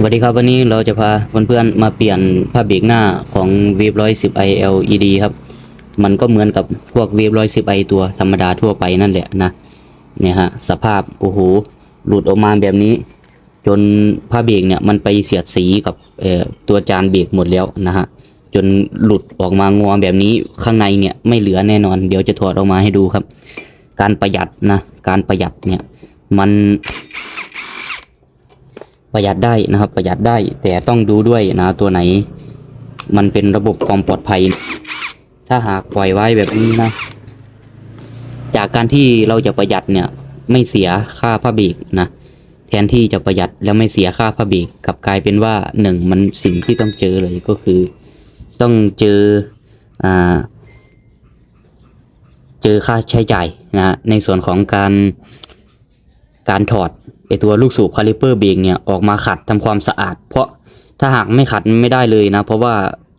สวัสดีครับวันนี้เราจะพาเพื่อนๆมาเปลี่ยนผ้าเบรกหน้าของเวฟร้อยสิบไอ LED ครับ มันก็เหมือนกับพวกเวฟร้อยสิบไอตัวธรรมดาทั่วไปนั่นแหละนะเนี่ยฮะสภาพโอ้โหหลุดออกมาแบบนี้ จนผ้าเบรกเนี่ยมันไปเสียดสีกับตัวจานเบรกหมดแล้วนะฮะจนหลุดออกมางอแบบนี้ข้างในเนี่ยไม่เหลือแน่นอน เดี๋ยวจะถอดออกมาให้ดูครับ การประหยัดนะการประหยัดเนี่ยมัน ประหยัดได้นะครับ ประหยัดได้แต่ต้องดูด้วยนะตัวไหน มันเป็นระบบความปลอดภัย ถ้าหากปล่อยไว้แบบนี้นะ จากการที่เราจะประหยัดเนี่ยไม่เสียค่าผ้าเบรกนะแทนที่จะประหยัดแล้วไม่เสียค่าผ้าเบรกกลับกลายเป็นว่าหนึ่งมันสิ่งที่ต้องเจอเลยก็คือ ต้องเจออ่าเจอค่าใช้จ่ายนะฮะในส่วนของการการถอด ไอตัวลูกสูบคาลิเปอร์เบรกเนี่ยออกมาขัดทำความสะอาด เพราะถ้าหากไม่ขัดไม่ได้เลยนะ เพราะว่า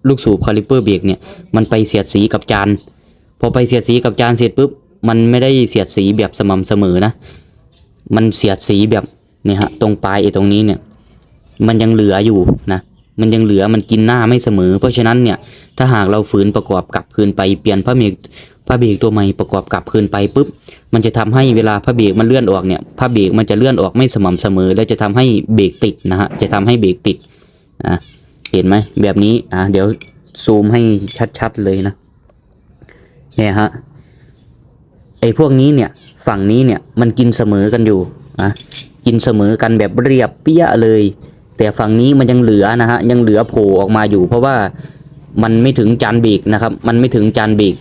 ลูกสูบคาลิเปอร์เบรกเนี่ยมันไปเสียดสีกับจานพอไปเสียดสีกับจานเสร็จปุ๊บมันไม่ได้เสียดสีแบบสม่ำเสมอนะ มันเสียดสีแบบเนี่ยฮะตรงปลายไอ้ตรงนี้เนี่ยมันยังเหลืออยู่นะมันยังเหลือมันกินหน้าไม่เสมอ เพราะฉะนั้นเนี่ยถ้าหากเราฝืนประกอบกลับคืนไปเปลี่ยนผ้าเบรก ผ้าเบรกตัวใหม่ประกอบกลับคืนไปปุ๊บ มันจะทำให้เวลาผ้าเบรกมันเลื่อนออกเนี่ยผ้าเบรกมันจะเลื่อนออกไม่สม่ำเสมอ และจะทำให้เบรกติดนะฮะจะทำให้เบรกติดอะเห็นไหมแบบนี้อะเดี๋ยวซูมให้ชัดๆเลยนะเนี่ยฮะไอ้พวกนี้เนี่ยฝั่งนี้เนี่ยมันกินเสมอกันอยู่อะกินเสมอกันแบบเรียบเปี้ยเลย แต่ฝั่งนี้มันยังเหลือนะฮะยังเหลือโผล่ออกมาอยู่ เพราะว่ามันไม่ถึงจานเบรกนะครับ มันไม่ถึงจานเบรก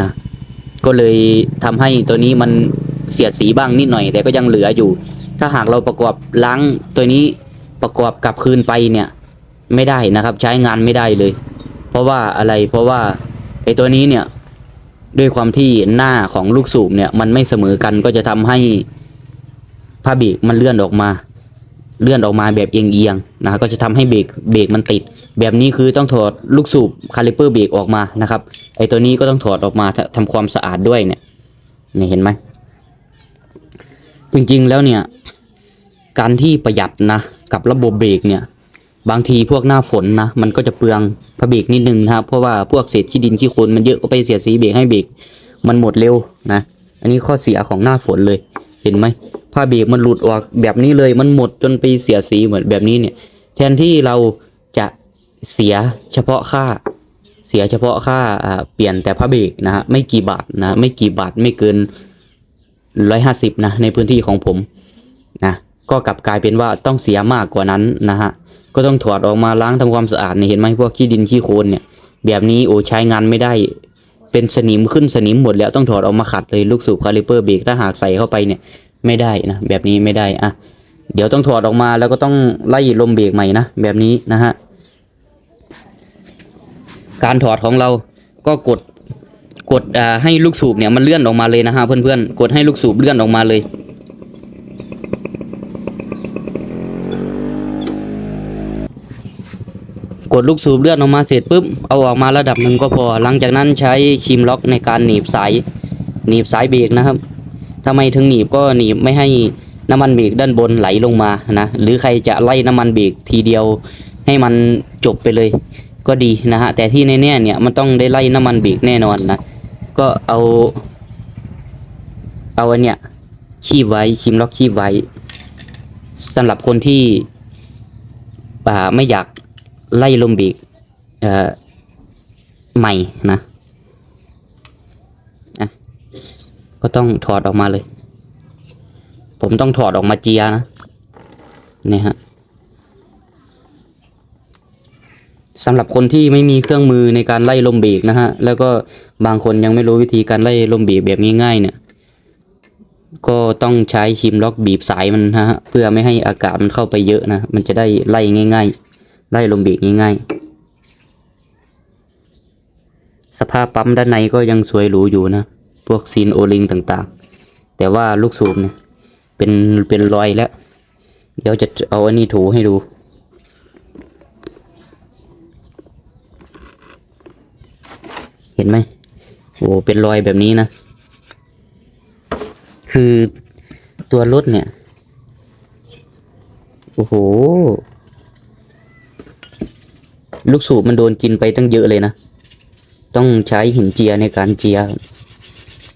นะก็เลยทำให้ตัวนี้มันเสียดสีบ้างนิดหน่อย แต่ก็ยังเหลืออยู่ ถ้าหากเราประกอบล้างตัวนี้ประกอบกลับคืนไปเนี่ยไม่ได้นะครับ ใช้งานไม่ได้เลย เพราะว่าอะไรเพราะว่าไอ้ตัวนี้เนี่ยด้วยความที่หน้าของลูกสูบเนี่ยมันไม่เสมอกันก็จะทำให้ผ้าบรกมันเลื่อนออกมา เลื่อนออกมาแบบเอียงๆนะก็จะทำให้เบรกเบรกมันติด แบบนี้คือต้องถอดลูกสูบคาลิเปอร์เบรกออกมานะครับไอตัวนี้ก็ต้องถอดออกมาททำความสะอาดด้วยเนี่ยเนี่ยเห็นไหมจริงๆแล้วเนี่ยการที่ประหยัดนะกับระบบเบรกเนี่ยบางทีพวกหน้าฝนนะมันก็จะเปลืองพระเบรกนิดนึงนะครับ เพราะว่าพวกเศษขี้ดินขี้โคลนมันเยอะก็ไปเสียดสีเบรกให้เบรกมันหมดเร็วนะ อันนี้ข้อเสียของหน้าฝนเลย ห็นไหมผ้าเบรกมันหลุดออกแบบนี้เลยมันหมดจนไปเสียสีเหมือนแบบนี้เนี่ย แทนที่เราจะเสียเฉพาะค่า เสียเฉพาะค่าอ่าเปลี่ยนแต่ผ้าเบรกนะฮะไม่กี่บาทนะไม่กี่บาทไม่เกินร้อยห้าสิบนะในพื้นที่ของผมนะก็กลับกลายเป็นว่าต้องเสียมากกว่านั้นนะฮะก็ต้องถอดออกมาล้างทำความสะอาดเนี่ยเห็นไหมพวกขี้ดินขี้โคลนเนี่ยแบบนี้โอ้ใช้งานไม่ได้ เป็นสนิมขึ้นสนิมหมดแล้วต้องถอดออกมาขัดเลยลูกสูบคาลิเปอร์เบรกถ้าหากใส่เข้าไปเนี่ยไม่ได้นะแบบนี้ไม่ได้อะเดี๋ยวต้องถอดออกมาแล้วก็ต้องไล่ลมเบรกใหม่นะแบบนี้นะฮะการถอดของเราก็กดกดอ่าให้ลูกสูบเนี่ยมันเลื่อนออกมาเลยนะฮะเพื่อนๆกดให้ลูกสูบเลื่อนออกมาเลย ดลูกสูบเลื่อนออกมาเสร็จปุ๊บเอาออกมาระดับหนึ่งก็พอ หลังจากนั้นใช้ชิมล็อกในการหนีบสายหนีบสายเบรกนะครับทำไมถึงหนีบก็หนีบไม่ให้น้ำมันเบรกด้านบนไหลลงมานะหรือใครจะไล่น้ำมันเบรกทีเดียวให้มันจบไปเลยก็ดีนะฮะแต่ที่แน่ๆเนี่ยมันต้องได้ไล่น้ำมันเบรกแน่นอนนะก็เอาเอาอันเนี้ยคีบไว้ชิมล็อกคีบไว้สำหรับคนที่อ่าไม่อยาก ไล่ลมบรกเอ่อใหม่นะอะก็ต้องถอดออกมาเลย ผมต้องถอดออกมาเจียนะนี่ฮะสำหรับคนที่ไม่มีเครื่องมือในการไล่ลมบรกนะฮะ แล้วก็บางคนยังไม่รู้วิธีการไล่ลมบรกแบบง่ายๆเนี่ย ก็ต้องใช้ชิมล็อกบีบสายมันนะฮะ เพื่อไม่ให้อากาศมันเข้าไปเยอะนะ มันจะได้ไล่ง่าย ๆ ไล่ลมเบรกง่ายๆ สภาพปั๊มด้านในก็ยังสวยหรูอยู่นะ พวกซีนโอลิงต่างๆ แต่ว่าลูกสูบเนี่ยเป็นเป็นรอยแล้ว เดี๋ยวจะเอาอันนี้ถูให้ดูเห็นไหมโอ้เป็นรอยแบบนี้นะ คือตัวรถเนี่ย โอ้โห ลูกสูบมันโดนกินไปตั้งเยอะเลยนะ ต้องใช้หินเจียในการเจีย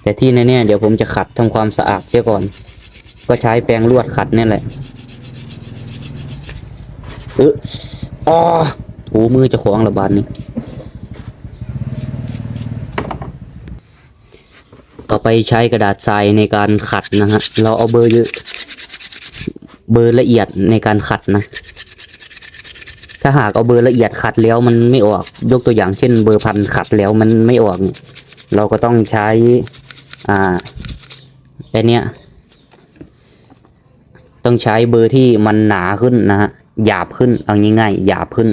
แต่ที่แน่ๆเดี๋ยวผมจะขัดทำความสะอาดเสียก่อน ก็ใช้แปรงลวดขัดนี่แหละเอออ๋อถูมือจะของระบาดนี่ต่อไปใช้กระดาษทรายในการขัดนะฮะ เราเอาเบอร์เยอะ เบอร์ละเอียดในการขัดนะ ถ้าหากเอาเบอร์ละเอียดขัดแล้วมันไม่ออกยกตัวอย่างเช่น เบอร์พันขัดแล้วมันไม่ออก เราก็ต้องใช้ อ่าไอเนี้ยต้องใช้เบอร์ที่มันหนาขึ้นนะฮะหยาบขึ้นเอาง่ายๆหยาบขึ้น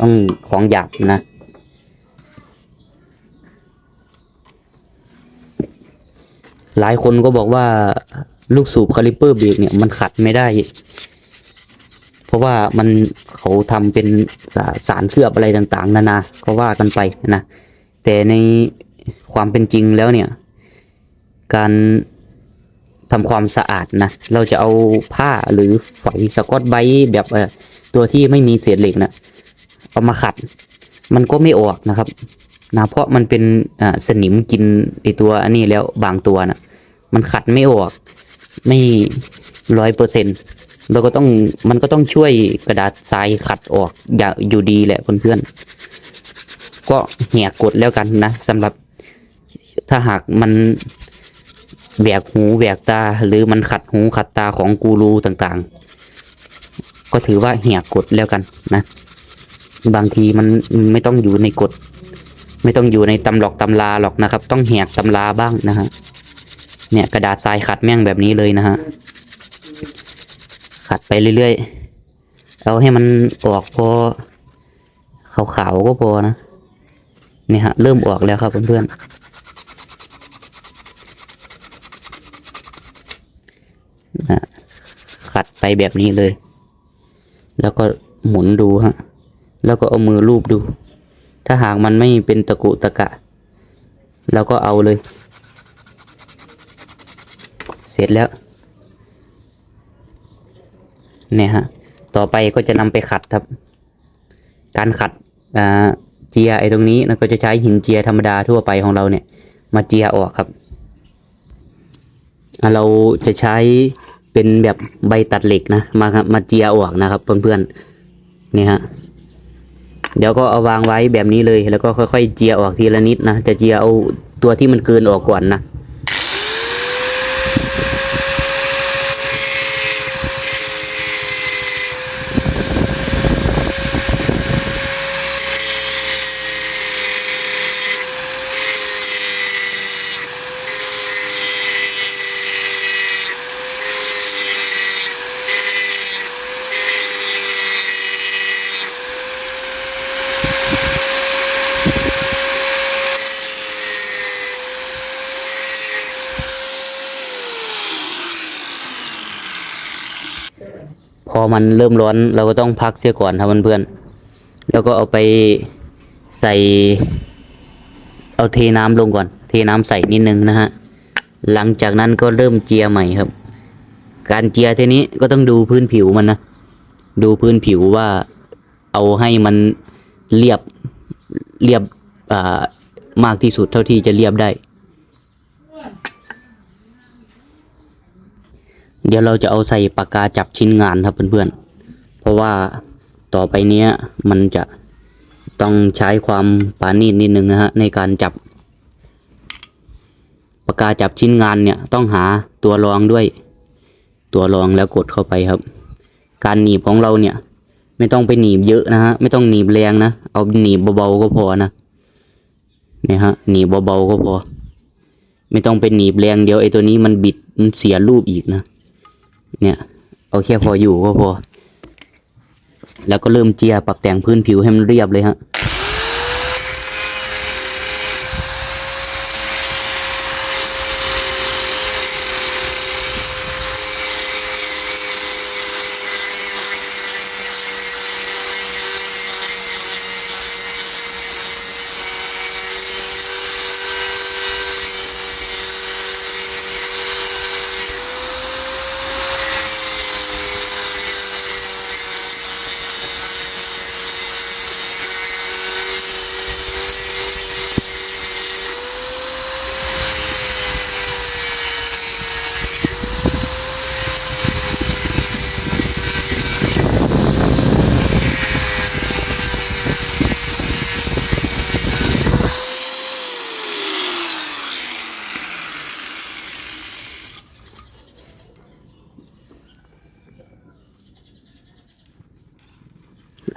ต้องของหยาบนะหลายคนก็บอกว่าลูกสูบคาลิปเปอร์เบรกเนี่ยมันขัดไม่ได้ เพราะว่ามัน เขาทำเป็นสาสารเคลือบอะไรต่างๆ นานาก็ว่ากันไปนะแต่ในความเป็นจริงแล้วเนี่ย การทำความสะอาดนะเราจะเอาผ้าหรือฝอยสกอตไบต์แบบเออตัวที่ไม่มีเศษเหล็กนะเอามาขัด มันก็ไม่ออกนะครับนะเพราะมันเป็นสนิมกินไอตัวอันนี้แล้วบางตัวนะมันขัดไม่ออกไม่ร้อยเปอร์เซ็นต เราก็ต้องมันก็ต้องช่วยกระดาษทรายขัดออกอย่าอยู่ดีแหละเพื่อนๆก็แหกกฎแล้วกันนะสำหรับถ้าหากมันแหวกหูแหวกตา หรือมันขัดหูขัดตาของกูรูต่างๆ ก็ถือว่าแหกกฎแล้วกันนะ บางทีมันไม่ต้องอยู่ในกฎไม่ต้องอยู่ในตำหลอกตำลาหรอกนะครับ ต้องแหกตำลาบ้างนะฮะเนี่ยกระดาษทรายขัดแม่งแบบนี้เลยนะฮะ ขัดไปเรื่อยๆ เอาให้มันออกพอขาวๆก็พอนะนี่ฮะเริ่มออกแล้วครับเพื่อนๆนะขัดไปแบบนี้เลย แล้วก็หมุนดูฮะ แล้วก็เอามือลูบดู ถ้าหากมันไม่เป็นตะกุตะกะเราก็เอาเลย เสร็จแล้ว เนี่ยฮะ ต่อไปก็จะนำไปขัดครับ การขัดอ่าเจียไอ้ตรงนี้เราก็จะใช้หินเจียธรรมดาทั่วไปของเราเนี่ย มาเจียออกครับ เราจะใช้เป็นแบบใบตัดเหล็กนะมามาเจียออกนะครับ เพื่อนๆนี่ฮะเดี๋ยวก็เอาวางไว้แบบนี้เลยแล้วก็ค่อยๆเจียออกทีละนิดนะจะเจียเอาตัวที่มันเกินออกก่อนนะ พอมันเริ่มร้อนเราก็ต้องพักเสียก่อนครับเพื่อนๆแล้วก็เอาไปใส่ เอาเทน้ำลงก่อน เทน้ำใส่นิดนึงนะฮะหลังจากนั้นก็เริ่มเจียใหม่ครับ การเจียทีนี้ก็ต้องดูพื้นผิวมันนะดูพื้นผิวว่าเอาให้มันเรียบเรียบอ่ามากที่สุดเท่าที่จะเรียบได้ เดี๋ยวเราจะเอาใส่ปากกาจับชิ้นงานครับเพื่อนๆ เพราะว่าต่อไปเนี้ยมันจะต้องใช้ความปราณีตนิดนึงนะฮะในการจับ ปากกาจับชิ้นงานเนี่ยต้องหาตัวรองด้วย ตัวรองแล้วกดเข้าไปครับ การหนีบของเราเนี่ย ไม่ต้องไปหนีบเยอะนะฮะไม่ต้องหนีบแรงนะเอาหนีบเบาๆก็พอนะเนี่ยฮะหนีบเบาๆก็พอ ไม่ต้องไปหนีบแรงเดี๋ยวไอ้ตัวนี้มันบิดมันเสียรูปอีกนะ เนี่ยเอาแค่พออยู่ก็พอ แล้วก็เริ่มเจียปรับแต่งพื้นผิวให้มันเรียบเลยฮะ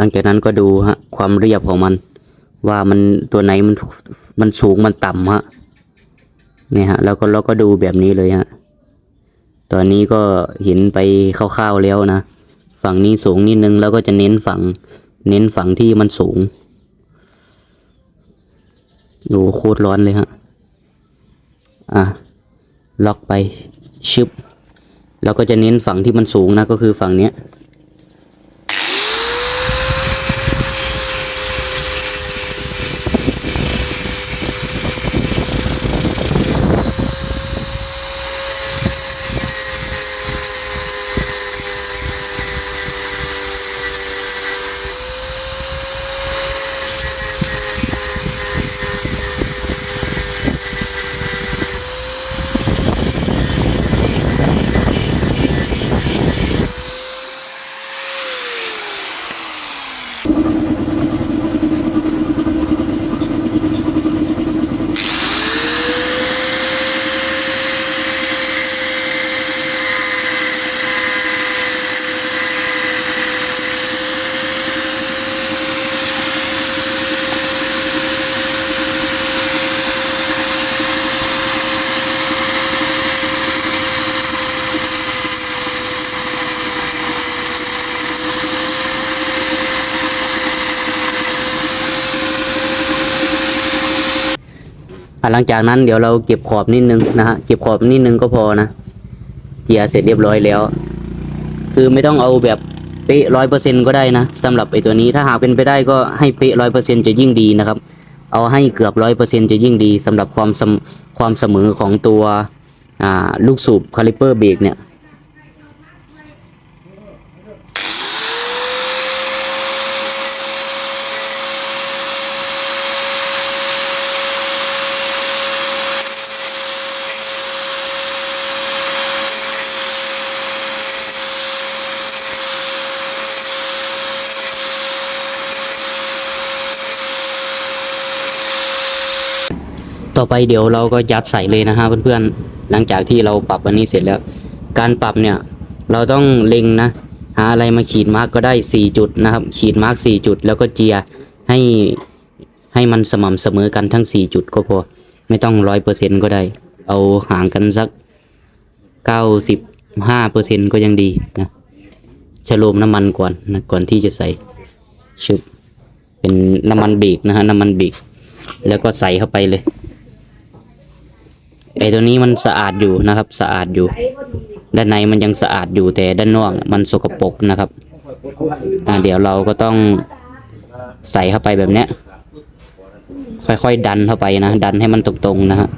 ลังจากนั้นก็ดูฮะความเรียบของมัน ว่ามันตัวไหนมันมันสูงมันต่ำฮะเนี่ยฮะแล้วก็เราก็ดูแบบนี้เลยฮะตอนนี้ก็เห็นไปคร่าวๆแล้วนะ ฝั่งนี้สูงนิดนึงแล้วก็จะเน้นฝั่ง เน้นฝั่งที่มันสูงดูโคตรร้อนเลยฮะอะล็อกไปชึบแล้วก็จะเน้นฝั่งที่มันสูงนะก็คือฝั่งเนี้ย หลังจากนั้นเดี๋ยวเราเก็บขอบนิดนึงนะฮะเก็บขอบนิดนึงก็พอนะเจียเสร็จเรียบร้อยแล้ว คือไม่ต้องเอาแบบเป๊ะร้อยเปอร์เซ็นก็ได้นะสำหรับไอตัวนี้ถ้าหากเป็นไปได้ก็ให้เป๊ะร้อยเปอร์เซ็นจะยิ่งดีนะครับ เอาให้เกือบร้อยเปอร์เซ็นจะยิ่งดีสำหรับความสมความเสมอของตัวลูกสูบคาลิเปอร์เบรกเนี่ย ต่อไปเดี๋ยวเราก็ยัดใส่เลยนะฮะเพื่อนๆ หลังจากที่เราปรับอันนี้เสร็จแล้ว การปรับเนี่ยเราต้องเล็งนะ หาอะไรมาขีดมาร์กก็ได้ 4 จุดนะครับ ขีดมาร์ก4จุด แล้วก็เจียให้ให้มันสม่ำเสมอกันทั้ง 4 จุดก็พอ ไม่ต้องร้อยเปอร์เซ็นก็ได้ เอาห่างกันสัก 95เปอร์เซ็นก็ยังดีนะชะโลมน้ำมันก่อนนะก่อนที่จะใส่ชึบเป็นน้ำมันเบรกนะฮะน้ำมันเบรกแล้วก็ใส่เข้าไปเลย ไอ้ตัวนี้มันสะอาดอยู่นะครับ สะอาดอยู่ ด้านในมันยังสะอาดอยู่แต่ด้านนอกมันสกปรกนะครับอ่าเดี๋ยวเราก็ต้องใส่เข้าไปแบบเนี้ย ค่อยๆดันเข้าไปนะ ดันให้มันตรงๆนะฮะ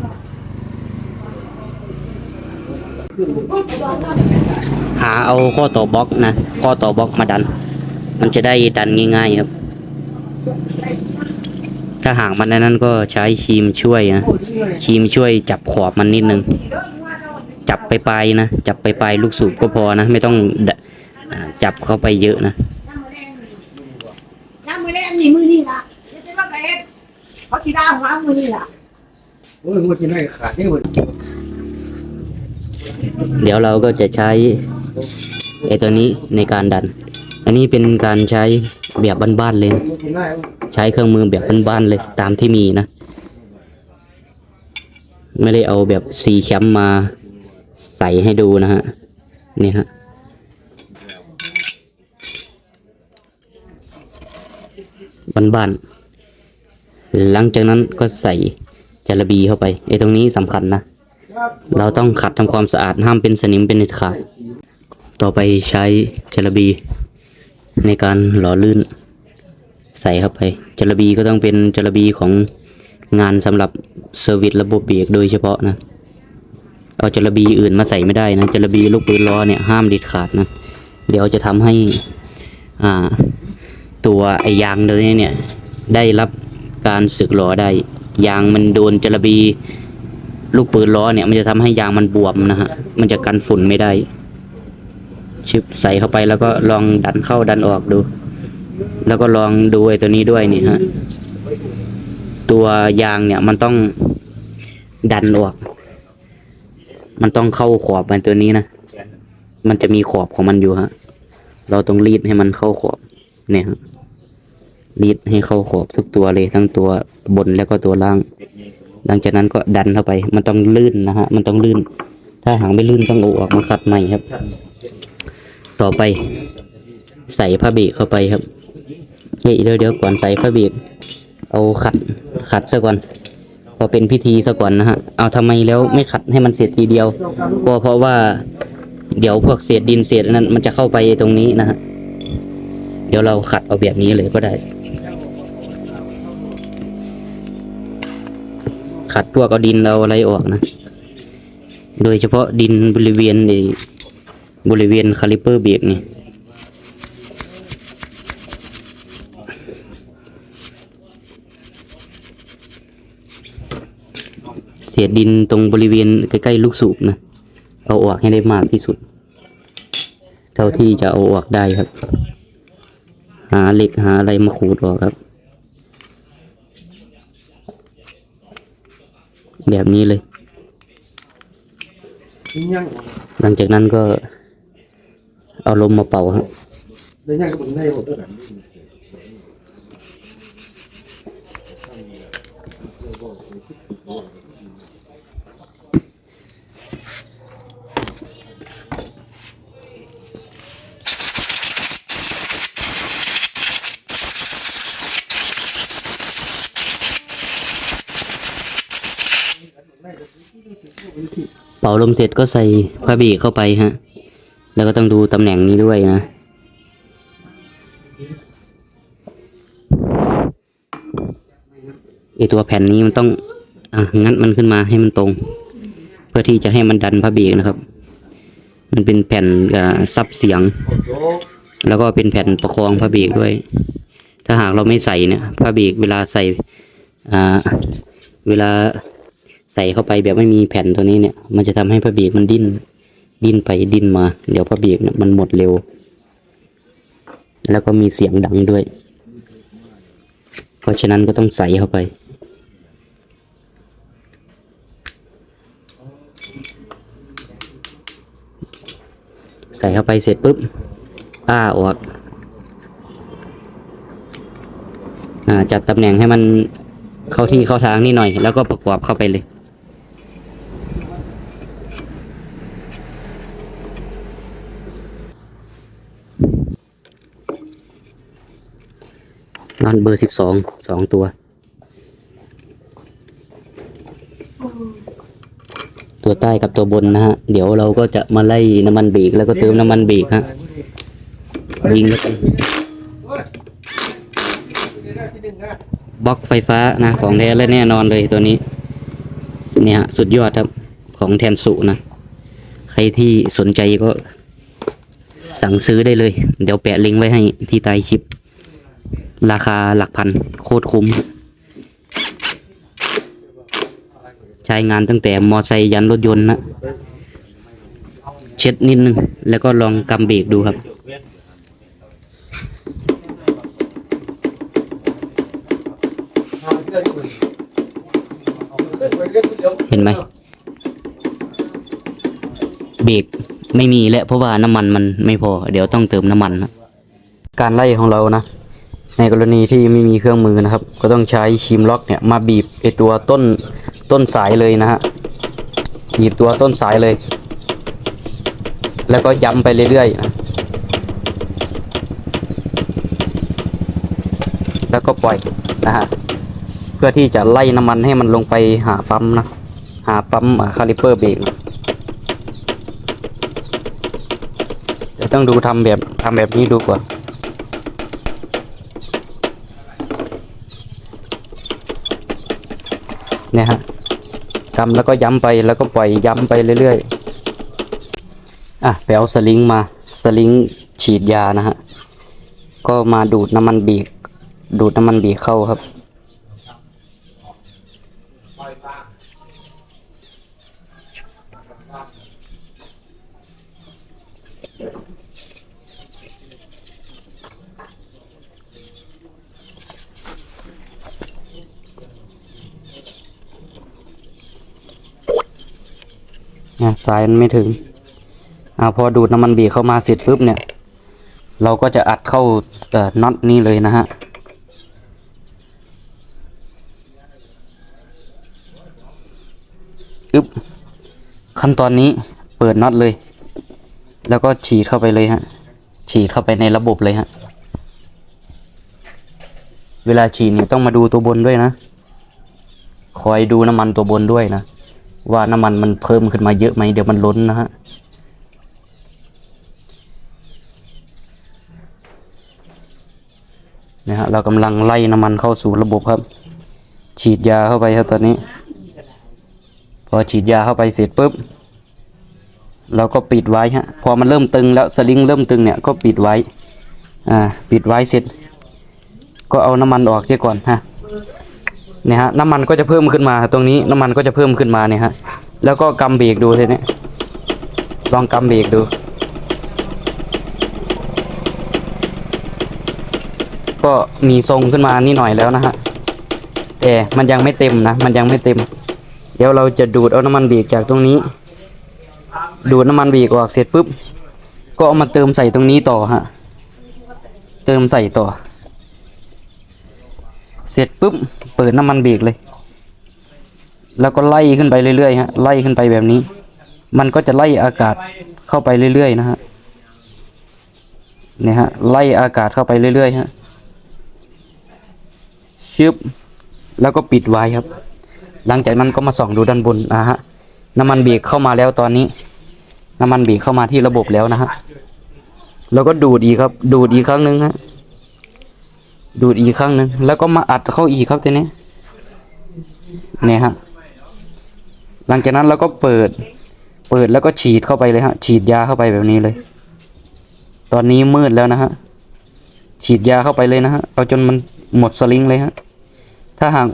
หาเอาข้อต่อบล็อกนะ ข้อต่อบล็อกมาดัน มันจะได้ดันง่ายๆครับ ถ้าหากมันในนั้นก็ใช้ครีมช่วยนะครีมช่วยจับขอบมันนิดนึง จับไปปลายๆนะ จับไปปลายๆลูกสูบก็พอนะ ไม่ต้องดะอ่าจับเข้าไปเยอะนะน้ำมือแรกนี่มือนี่ล่ะเฮ็ดได้ว่ากะเฮ็ดเขาสิด่าหัวมือนี่ล่ะโอ้ยมันกินได้ขาดนี่มันเดี๋ยวเราก็จะใช้ไอ้ตัวนี้ในการดัน อันนี้เป็นการใช้แบบบ้านๆเลย ใช้เครื่องมือแบบบ้านๆเลยตามที่มีนะ ไม่ได้เอาแบบซีแคมมาใส่ให้ดูนะฮะ นี่ฮะบ้านๆหลังจากนั้นก็ใส่จาระบีเข้าไปไอ้ตรงนี้สำคัญนะ เราต้องขัดทำความสะอาดห้ามเป็นสนิมเป็นเด็ดขาด ต่อไปใช้จาระบี ในการหล่อลื่นใส่เข้าไปจาระบีก็ต้องเป็นจาระบีของงานสำหรับเซอร์วิสระบบเบรกโดยเฉพาะนะ เอาจาระบีอื่นมาใส่ไม่ได้นะจาระบีลูกปืนล้อเนี่ยห้ามเด็ดขาดนะ เดี๋ยวจะทำให้อ่าตัวไอยางตัวนี้เนี่ยได้รับการสึกหรอได้ ยางมันโดนจาระบี ลูกปืนล้อเนี่ยมันจะทำให้ยางมันบวมนะฮะ มันจะกันฝุ่นไม่ได้ ชิปใส่เข้าไปแล้วก็ลองดันเข้าดันออกดู แล้วก็ลองดูไอ้ตัวนี้ด้วยนี่ฮะ ตัวยางเนี่ยมันต้องดันออก มันต้องเข้าขอบมันตัวนี้นะ มันจะมีขอบของมันอยู่ฮะ เราต้องรีดให้มันเข้าขอบ เนี่ยฮะ รีดให้เข้าขอบทุกตัวเลยทั้งตัวบนแล้วก็ตัวล่าง หลังจากนั้นก็ดันเข้าไป มันต้องลื่นนะฮะ มันต้องลื่น ถ้าหางไม่ลื่นต้องเอาออกมาขัดใหม่ครับ ต่อไป ใส่ผ้าเบรกเข้าไปครับเดี๋ยวเดี๋ยวก่อนใส่ผ้าเบรกเอาขัดขัดซะก่อน พอเป็นพิธีซะก่อนนะฮะเอาทำไมแล้วไม่ขัดให้มันเสร็จทีเดียวก็เพราะว่า เดี๋ยวพวกเศษดินเศษนั้นมันจะเข้าไปตรงนี้นะฮะเดี๋ยวเราขัดเอาแบบนี้เลยก็ได้ ขัดพวกเอาดินเอาอะไรออกนะ โดยเฉพาะดินบริเวณใน บริเวณคาลิเปอร์เบรกนี่เศษดินตรงบริเวณใกล้ๆลูกสูบนะเอาออกให้ได้มากที่สุด เท่าที่จะเอาออกได้ครับ หาเหล็กหาอะไรมาขูดออกครับ แบบนี้เลยยังหลังจากนั้นก็ เอาลมมาเป่าครับได้ยังก็เป็นได้หมดแล้วกันเป่าลมเสร็จก็ใส่ผ้าบรกเข้าไปฮะ แล้วก็ต้องดูตำแหน่งนี้ด้วยนะ ไอตัวแผ่นนี้มันต้ององัดมันขึ้นมาให้มันตรง เพื่อที่จะให้มันดันผ้าเบรกนะครับ มันเป็นแผ่นซับเสียง แล้วก็เป็นแผ่นประคองผ้าเบรกด้วย ถ้าหากเราไม่ใส่เนี่ยผ้าเบรกเวลาใส่เวลาใส่เข้าไปแบบไม่มีแผ่นตัวนี้เนี่ย มันจะทำให้ผ้าเบรกมันดิ้น ดิ้นไปดิ้นมา เดี๋ยวผ้าเบรกเนี่ยมันหมดเร็ว แล้วก็มีเสียงดังด้วย เพราะฉะนั้นก็ต้องใส่เข้าไป ใส่เข้าไปเสร็จปุ๊บ อ้าออกอจัดตำแหน่งให้มันเข้าที่เข้าทางนี่หน่อย แล้วก็ประกอบเข้าไปเลย นอนเบอร์สิบสองสองตัว ตัวใต้กับตัวบนนะฮะ เดี๋ยวเราก็จะมาไล่น้ำมันเบรกแล้วก็เติมน้ำมันเบรกฮะวิ่งแล้วกันบล็อกไฟฟ้านะ ของแท้และแน่นอนเลยตัวนี้ เนี่ยสุดยอดครับของแทนสุนะ ใครที่สนใจก็สั่งซื้อได้เลย เดี๋ยวแปะลิงก์ไว้ให้ที่ใต้คลิป ราคาหลักพันโคตรคุ้ม ใช้งานตั้งแต่มอไซค์ยันรถยนต์นะเช็ดนิดนึง แล้วก็ลองกำเบรกดูครับ เห็นไหมเบรกไม่มีแล้วเพราะว่าน้ำมันมันไม่พอ เดี๋ยวต้องเติมน้ำมันนะการไล่ของเรานะ ในกรณีที่ไม่มีเครื่องมือนะครับ ก็ต้องใช้ชีมล็อกเนี่ยมาบีบไอตัวต้นต้นสายเลยนะฮะบีบตัวต้นสายเลย แล้วก็ย้ำไปเรื่อยๆนะแล้วก็ปล่อยนะฮะเพื่อที่จะไล่น้ำมันให้มันลงไปหาปั๊มนะ หาปั๊มคาลิเปอร์เบรกนะต้องดูทำแบบทำแบบนี้ดูก่อน เนี่ยฮะกำแล้วก็ย้ำไปแล้วก็ปล่อยย้ำไปเรื่อยๆ อะไปเอาสลิงมาสลิงฉีดยานะฮะ ก็มาดูดน้ำมันบีกดูดน้ำมันบีกเข้าครับ สายมันไม่ถึงอาพอดูดน้ำมันบีเข้ามาเสร็จปุ๊บเนี่ย เราก็จะอัดเข้าน็อตนี้เลยนะฮะอึบขั้นตอนนี้เปิดน็อตเลย แล้วก็ฉีดเข้าไปเลยฮะ ฉีดเข้าไปในระบบเลยฮะ เวลาฉีดนี่ต้องมาดูตัวบนด้วยนะ คอยดูน้ำมันตัวบนด้วยนะ ว่าน้ำมันมันเพิ่มขึ้นมาเยอะไหมเดี๋ยวมันล้นนะฮะนะฮะเรากำลังไล่น้ำมันเข้าสู่ระบบครับ ฉีดยาเข้าไปครับตอนนี้ พอฉีดยาเข้าไปเสร็จปุ๊บเราก็ปิดไว้ฮะพอมันเริ่มตึงแล้วสลิงเริ่มตึงเนี่ยก็ปิดไว้อ่าปิดไว้เสร็จ ก็เอาน้ำมันออกเสียก่อนฮะ เนี่ยฮะน้ำมันก็จะเพิ่มขึ้นมา ตรงนี้น้ำมันก็จะเพิ่มขึ้นมาเนี่ยฮะแล้วก็กำเบรกดูเลยเนี่ยลองกำเบรกดู ก็มีทรงขึ้นมานี่หน่อยแล้วนะฮะแต่มันยังไม่เต็มนะ มันยังไม่เต็ม เดี๋ยวเราจะดูดเอาน้ำมันเบรกจากตรงนี้ ดูดน้ำมันเบรกออกเสร็จปุ๊บก็เอามาเติมใส่ตรงนี้ต่อฮะ เติมใส่ต่อ เสร็จปุ๊บเปิดน้ำมันเบรกเลย แล้วก็ไล่ขึ้นไปเรื่อยๆฮะไล่ขึ้นไปแบบนี้ มันก็จะไล่อากาศเข้าไปเรื่อยๆนะฮะเนี่ยฮะไล่อากาศเข้าไปเรื่อยๆฮะชึบแล้วก็ปิดไว้ครับ หลังจากนั้นก็มาส่องดูด้านบนนะฮะน้ำมันเบรกเข้ามาแล้วตอนนี้ น้ำมันเบรกเข้ามาที่ระบบแล้วนะฮะแล้วก็ดูดอีกครับ ดูดอีกครั้งหนึ่งฮะ ดูดอีกครั้งหนึ่งแล้วก็มาอัดเข้าอีกครับทีนี้เนี่ยฮะหลังจากนั้นเราก็เปิด เปิดแล้วก็ฉีดเข้าไปเลยฮะ ฉีดยาเข้าไปแบบนี้เลย ตอนนี้มืดแล้วนะฮะ ฉีดยาเข้าไปเลยนะฮะ เอาจนมันหมดสลิงเลยฮะ ถ้าหาก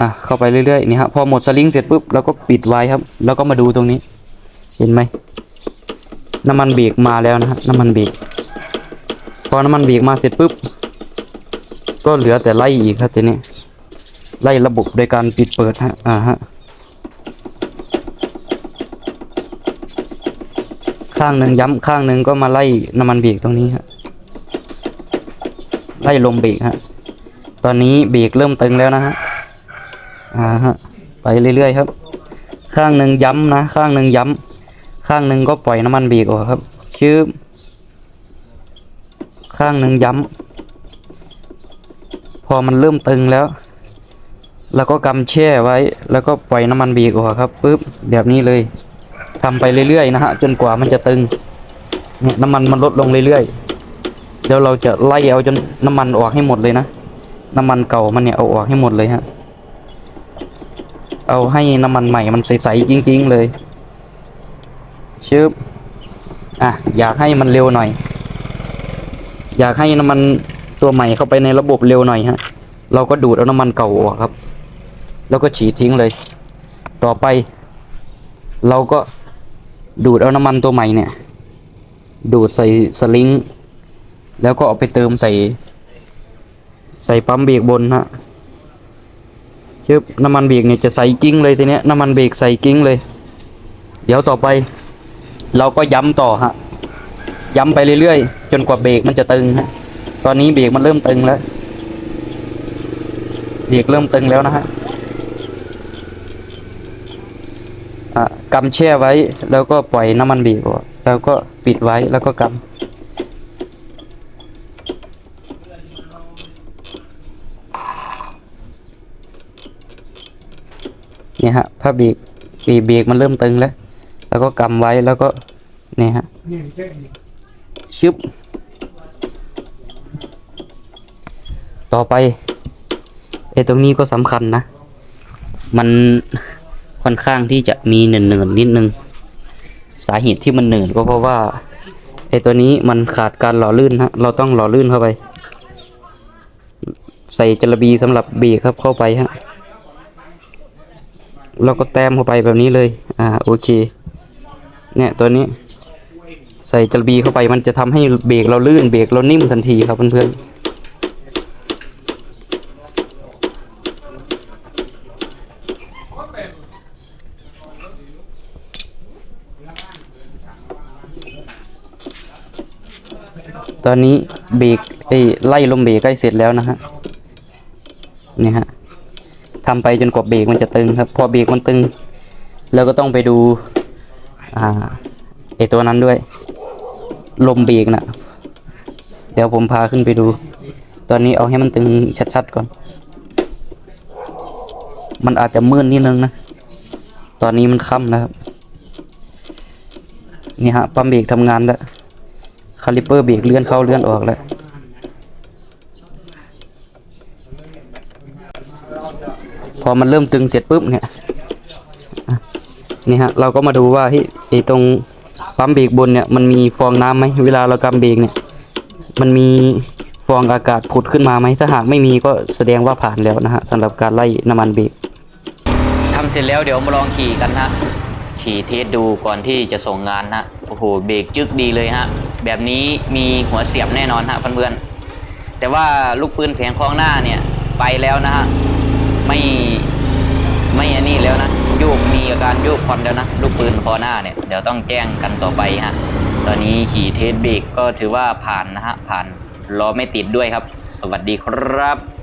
อะเข้าไปเรื่อยๆนี่ฮะ พอหมดสลิงเสร็จปุ๊บเราก็ปิดไว้ครับ แล้วก็มาดูตรงนี้ เห็นไหม น้ำมันเบรกมาแล้วนะฮะ น้ำมันเบรก พอน้ำมันเบรกมาเสร็จปุ๊บ ก็เหลือแต่ไล่อีกครับทีนี้ ไล่ระบบโดยการปิดเปิดฮะ อ่าฮะ ข้างหนึ่งย้ำข้างหนึ่งก็มาไล่น้ำมันเบรกตรงนี้ฮะ ไล่ลมเบรกฮะ ตอนนี้เบรกเริ่มตึงแล้วนะฮะ อ่าฮะ ไปเรื่อยๆครับ ข้างหนึ่งย้ำนะ ข้างหนึ่งย้ำข้างหนึ่งก็ปล่อยน้ำมันเบรกออกครับชืบ ข้างหนึ่งย้ำ พอมันเริ่มตึงแล้ว แล้วก็กำแช่ไว้ แล้วก็ปล่อยน้ำมันบรกออกครับปึ๊บแบบนี้เลยทำไปเรื่อยๆนะฮะจนกว่ามันจะตึงเนี่ยน้ำมันมันลดลงเรื่อยๆเดี๋ยวเราจะไล่เอาจนน้ำมันออกให้หมดเลยนะน้ำมันเก่ามันเนี่ยเอาออกให้หมดเลยฮะเอาให้น้ำมันใหม่มันใสๆจริง ๆ เลยชึบอะอยากให้มันเร็วหน่อย อยากให้น้ำมันตัวใหม่เข้าไปในระบบเร็วหน่อยฮะ เราก็ดูดเอาน้ำมันเก่าออกครับ แล้วก็ฉีดทิ้งเลย ต่อไป เราก็ดูดเอาน้ำมันตัวใหม่เนี่ย ดูดใส่สลิงแล้วก็เอาไปเติมใส่ ใส่ปั๊มเบรกบนฮะชึบน้ำมันเบรกเนี่ยจะใส่กิ้งเลยทีเนี้ยน้ำมันเบรกใส่กิ้งเลย เดี๋ยวต่อไป เราก็ย้ำต่อฮะ ย้ำไปเรื่อยๆ จนกว่าเบรกมันจะตึงฮะ ตอนนี้เบรกมันเริ่มตึงแล้ว เบรกเริ่มตึงแล้วนะฮะอะกำแช่ไว้ แล้วก็ปล่อยน้ำมันเบรกออกแล้วก็ปิดไว้แล้วก็กำเนี่ยฮะผ้าเบรกปีเบรกมันเริ่มตึงแล้ว แล้วก็กำไว้แล้วก็เนี่ยฮะ ชึบ ต่อไปไอ้ตรงนี้ก็สำคัญนะ มันค่อนข้างที่จะมีเนินๆนิดนึง สาเหตุที่มันเนินก็เพราะว่าไอ้ตัวนี้มันขาดการหล่อลื่นฮะ เราต้องหล่อลื่นเข้าไป ใส่จระบีสำหรับเบรกครับเข้าไปฮะเราก็แต้มเข้าไปแบบนี้เลย อ่า โอเค เนี่ยตัวนี้ ใส่จระบีเข้าไปมันจะทำให้เบรกเราลื่นเบรกเรานิ่มทันทีครับเพื่อนๆตอนนี้เบรกไอ้ไล่ลมเบรกใกล้เสร็จแล้วนะฮะนี่ฮะทำไปจนกว่าเบรกมันจะตึงครับ พอเบรกมันตึง แล้วก็ต้องไปดู อ่า อตัวนั้นด้วย ลมเบรกนะเดี๋ยวผมพาขึ้นไปดู ตอนนี้เอาให้มันตึงชัดๆก่อน มันอาจจะมืดนิดนึงนะ ตอนนี้มันค่ำนะครับนี่ฮะปั๊มเบรกทำงานแล้วคาลิปเปอร์เบรกเลื่อนเข้าเลื่อนออกแล้วพอมันเริ่มตึงเสร็จปุ๊บเนี่ยนี่ฮะเราก็มาดูว่าที่ไอตรง ปั๊มเบรกบนเนี่ยมันมีฟองน้ำไหมเวลาเรากำเบรกเนี่ย มันมีฟองอากาศผุดขึ้นมาไหมถ้าหากไม่มีก็แสดงว่าผ่านแล้วนะฮะสำหรับการไล่น้ำมันเบรกทำเสร็จแล้วเดี๋ยวมาลองขี่กันนะขี่เทสดูก่อนที่จะส่งงานนะโอ้โหเบรกจึกดีเลยฮะแบบนี้มีหัวเสียบแน่นอนฮะเพื่อนๆแต่ว่าลูกปืนแผงคล้องหน้าเนี่ยไปแล้วนะฮะไม่ไม่อันนี้แล้วนะ อาการโยกควันแล้วนะ ลูกปืนคอหน้าเนี่ย เดี๋ยวต้องแจ้งกันต่อไปฮะ ตอนนี้ขี่เทสเบรกก็ถือว่าผ่านนะฮะ ผ่านล้อไม่ติดด้วยครับ สวัสดีครับ